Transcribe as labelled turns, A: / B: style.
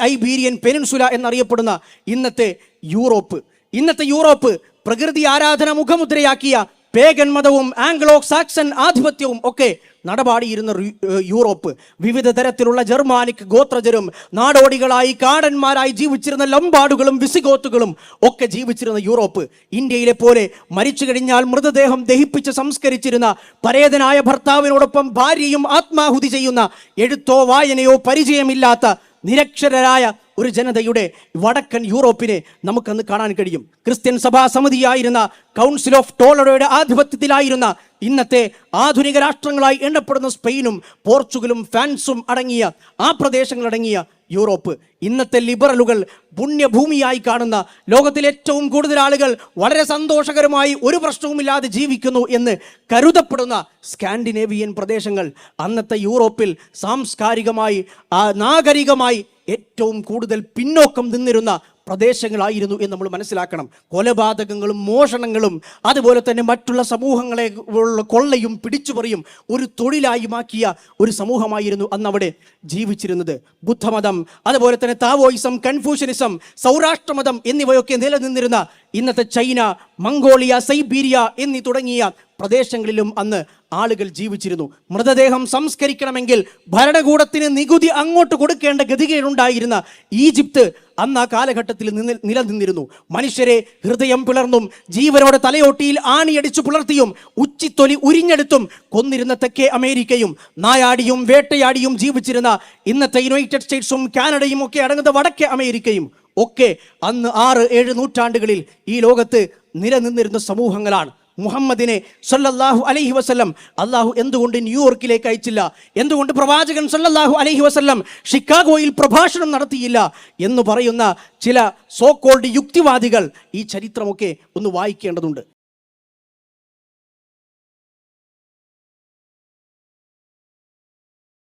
A: Iberian peninsula എന്നറിയപ്പെടുന്ന ഇന്നത്തെ Europe. ഇന്നത്തെ യൂറോപ്പ് പ്രകൃതി ആരാധന മുഖമുദ്രയാക്കിയ പേഗൻ മതവും ആംഗ്ലോ സാക്സൺ ആധിപത്യവും ഒക്കെ നടപാടിയിരുന്ന യൂറോപ്പ്. വിവിധ തരത്തിലുള്ള ജർമാനിക് ഗോത്രജരും നാടോടികളായി കാടന്മാരായി ജീവിച്ചിരുന്ന ലംബാടുകളും വിസിഗോത്തുകളും ഒക്കെ ജീവിച്ചിരുന്ന യൂറോപ്പ്. ഇന്ത്യയിലെ പോലെ മരിച്ചു കഴിഞ്ഞാൽ മൃതദേഹം ദഹിപ്പിച്ച് സംസ്കരിച്ചിരുന്ന പരേതനായ ഭർത്താവിനോടൊപ്പം ഭാര്യയും ആത്മാഹുതി ചെയ്യുന്ന എഴുത്തോ വായനയോ പരിചയമില്ലാത്ത നിരക്ഷരരായ ഒരു ജനതയുടെ വടക്കൻ യൂറോപ്പിനെ നമുക്കന്ന് കാണാൻ കഴിയും. ക്രിസ്ത്യൻ സഭാ സമിതിയായിരുന്ന കൗൺസിൽ ഓഫ് ടോളറയുടെ ആധിപത്യത്തിലായിരുന്ന ഇന്നത്തെ ആധുനിക രാഷ്ട്രങ്ങളായി എണ്ണപ്പെടുന്ന സ്പെയിനും പോർച്ചുഗലും ഫ്രാൻസും അടങ്ങിയ ആ പ്രദേശങ്ങളടങ്ങിയ യൂറോപ്പ്. ഇന്നത്തെ ലിബറലുകൾ പുണ്യഭൂമിയായി കാണുന്ന ലോകത്തിൽ ഏറ്റവും കൂടുതൽ ആളുകൾ വളരെ സന്തോഷകരമായി ഒരു പ്രശ്നവുമില്ലാതെ ജീവിക്കുന്നു എന്ന് കരുതപ്പെടുന്ന സ്കാൻഡിനേവിയൻ പ്രദേശങ്ങൾ അന്നത്തെ യൂറോപ്പിൽ സാംസ്കാരികമായി നാഗരികമായി ഏറ്റവും കൂടുതൽ പിന്നോക്കം നിന്നിരുന്ന പ്രദേശങ്ങളായിരുന്നു എന്ന് നമ്മൾ മനസ്സിലാക്കണം. കൊലപാതകങ്ങളും മോഷണങ്ങളും അതുപോലെ തന്നെ മറ്റുള്ള സമൂഹങ്ങളെ ഉള്ള കൊള്ളയും പിടിച്ചുപറിയും ഒരു തൊഴിലായി മാക്കിയ ഒരു സമൂഹമായിരുന്നു അന്ന് അവിടെ ജീവിച്ചിരുന്നത്. ബുദ്ധമതം അതുപോലെ തന്നെ താവോയിസം കൺഫ്യൂഷനിസം സൗരാഷ്ട്രമതം എന്നിവയൊക്കെ നിലനിന്നിരുന്ന ഇന്നത്തെ ചൈന മംഗോളിയ സൈബീരിയ എന്നീ തുടങ്ങിയ പ്രദേശങ്ങളിലും അന്ന് ആളുകൾ ജീവിച്ചിരുന്നു. മൃതദേഹം സംസ്കരിക്കണമെങ്കിൽ ഭരണകൂടത്തിന് നികുതി അങ്ങോട്ട് കൊടുക്കേണ്ട ഗതികേടുണ്ടായിരുന്ന ഈജിപ്ത് അന്ന് ആ കാലഘട്ടത്തിൽ നിന്ന് നിലനിന്നിരുന്നു. മനുഷ്യരെ ഹൃദയം പിളർന്നും ജീവനോടെ തലയോട്ടിയിൽ ആണിയടിച്ചു പുലർത്തിയും ഉച്ചിത്തൊലി ഉരിഞ്ഞെടുത്തും കൊന്നിരുന്ന തെക്കേ അമേരിക്കയും നായാടിയും വേട്ടയാടിയും ജീവിച്ചിരുന്ന ഇന്നത്തെ യുണൈറ്റഡ് സ്റ്റേറ്റ്സും കാനഡയും ഒക്കെ അടങ്ങുന്ന വടക്കേ അമേരിക്കയും ഒക്കെ അന്ന് ആറ് ഏഴ് നൂറ്റാണ്ടുകളിൽ ഈ ലോകത്ത് നിലനിന്നിരുന്ന സമൂഹങ്ങളാണ്. മുഹമ്മദിനെ സല്ലല്ലാഹു അലൈഹി വസ്ലം അള്ളാഹു എന്തുകൊണ്ട് ന്യൂയോർക്കിലേക്ക് അയച്ചില്ല? എന്തുകൊണ്ട് പ്രവാചകൻ സല്ലല്ലാഹു അലൈഹി വസല്ലം ഷിക്കാഗോയിൽ പ്രഭാഷണം നടത്തിയില്ല എന്ന് പറയുന്ന ചില സോ കോൾഡ് യുക്തിവാദികൾ ഈ ചരിത്രമൊക്കെ ഒന്ന് വായിക്കേണ്ടതുണ്ട്.